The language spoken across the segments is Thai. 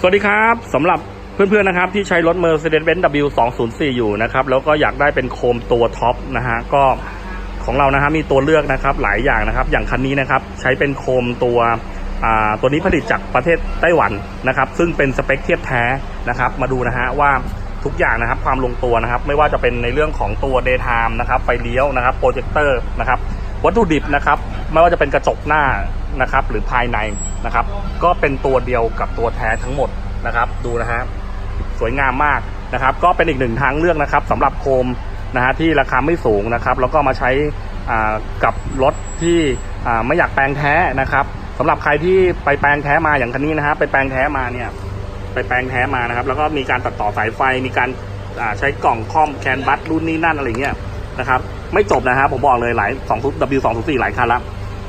สวัสดีครับสำหรับเพื่อนๆนะครับที่ใช้รถ Mercedes-Benz W204 อยู่นะครับแล้วก็อยากได้เป็นโคมตัวท็อปนะฮะก็ของเรานะฮะมีตัวเลือกนะครับหลายอย่างนะครับ อย่างคันนี้นะครับใช้เป็นโคมตัวอ่าตัวนี้ผลิตจากประเทศไต้หวันนะครับ ซึ่งเป็นสเปคเทียบแท้นะครับ มาดูนะฮะว่าทุกอย่างนะครับความลงตัวนะครับ ไม่ว่าจะเป็นในเรื่องของตัว daytime นะครับไฟเลี้ยวนะครับโปรเจคเตอร์นะครับวัตถุดิบนะครับ ไม่ว่าจะเป็นกระจกหน้านะครับ หรือภายในนะครับ ก็เป็นตัวเดียวกับตัวแท้ทั้งหมดนะครับ ดูนะฮะสวยงามมากนะครับ ก็เป็นอีกหนึ่งทางเลือกนะครับสำหรับโคมนะฮะที่ราคาไม่สูงนะครับ แล้วก็มาใช้กับรถที่ไม่อยากแปลงแท้นะครับสำหรับใครที่ไปแปลงแท้มาอย่างคันนี้นะฮะไปแปลงแท้มาเนี่ยไปแปลงแท้มานะครับ แล้วก็มีการตัดต่อสายไฟมีการใช้กล่องคอมแคนบัสรุ่นนี้นั่นอะไรเงี้ยนะครับ ไม่จบนะฮะผมบอกเลยหลาย2 W 2 0 4หลายคันละ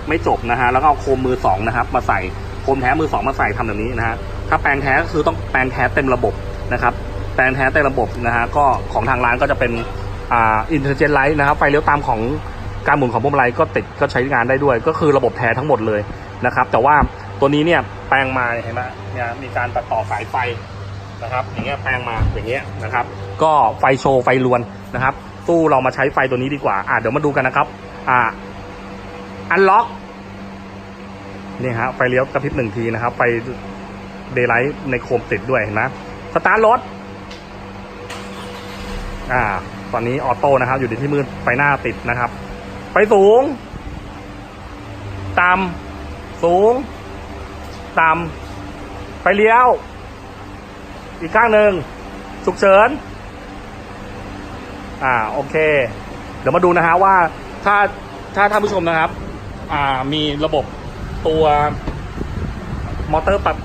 ไม่จบนะฮะแล้วก็เอาโคมมือสองนะครับมาใส่โคมแท้มือสองมาใส่ทำแบบนี้นะฮะถ้าแปลงแท้ก็คือต้องแปลงแท้เต็มระบบนะครับแปลงแท้เต็มระบบนะฮะก็ของทางร้านก็จะเป็นอ่าอินเทอร์เจนไลท์นะครับไฟเลี้ยวตามของการหมุนของพวงมาลัยก็ติดก็ใช้งานได้ด้วย ก็คือระบบแท้ทั้งหมดเลยนะครับ แต่ว่าตัวนี้เนี่ยแปลงมาเห็นไหมเนี่ยมีการตัดต่อสายไฟนะครับ อย่างเงี้ยแปลงมาอย่างเงี้ยนะครับ ก็ไฟโชว์ไฟลวนนะครับ ตู้เรามาใช้ไฟตัวนี้ดีกว่าอ่าเดี๋ยวมาดูกันนะครับอ่า อันล็อกนี่ฮะไฟเลี้ยวกระพริบหนึ่งทีนะครับ ไฟเดย์ไลท์ในโคมติดด้วยเห็นไหมสตาร์ทรถ อ่า ตอนนี้ออโต้นะครับ อยู่ในที่มืดไฟหน้าติดนะครับ ไฟสูง ต่ำสูง ต่ำไฟเลี้ยว อีกข้างหนึ่งฉุกเฉิน อ่า โอเค เดี๋ยวมาดูนะฮะว่าถ้าถ้าท่านผู้ชมนะครับ มีระบบตัวมอเตอร์ปรับ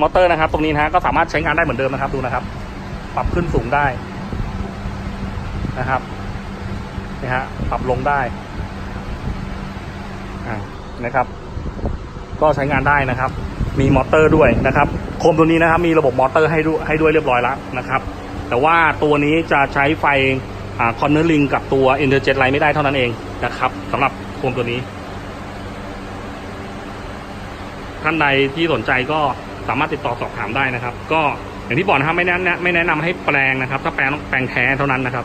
มอเตอร์นะครับ ตรงนี้นะฮะก็สามารถใช้งานได้เหมือนเดิมนะครับดูนะครับ ปรับขึ้นสูงได้นะครับนี่ฮะปรับลงได้นะครับ ก็ใช้งานได้นะครับ มีมอเตอร์ด้วยนะครับโคมตัวนี้นะครับ มีระบบมอเตอร์ให้ด้วยให้ด้วยเรียบร้อยแล้วนะครับ แต่ว่าตัวนี้จะใช้ไฟคอนเนอร์ลิงกับตัวอินเ r อร์เจ็ตไลน์ไม่ได้เท่านั้นเองนะครับสำหรับโคมตัวนี้ ท่านใดที่สนใจก็สามารถติดต่อสอบถามได้นะครับ ก็อย่างที่บอกนะครับไม่แนะนำไม่แนะนำให้แปลงนะครับ ถ้าแปลงต้องแปลงแท้เท่านั้นนะครับ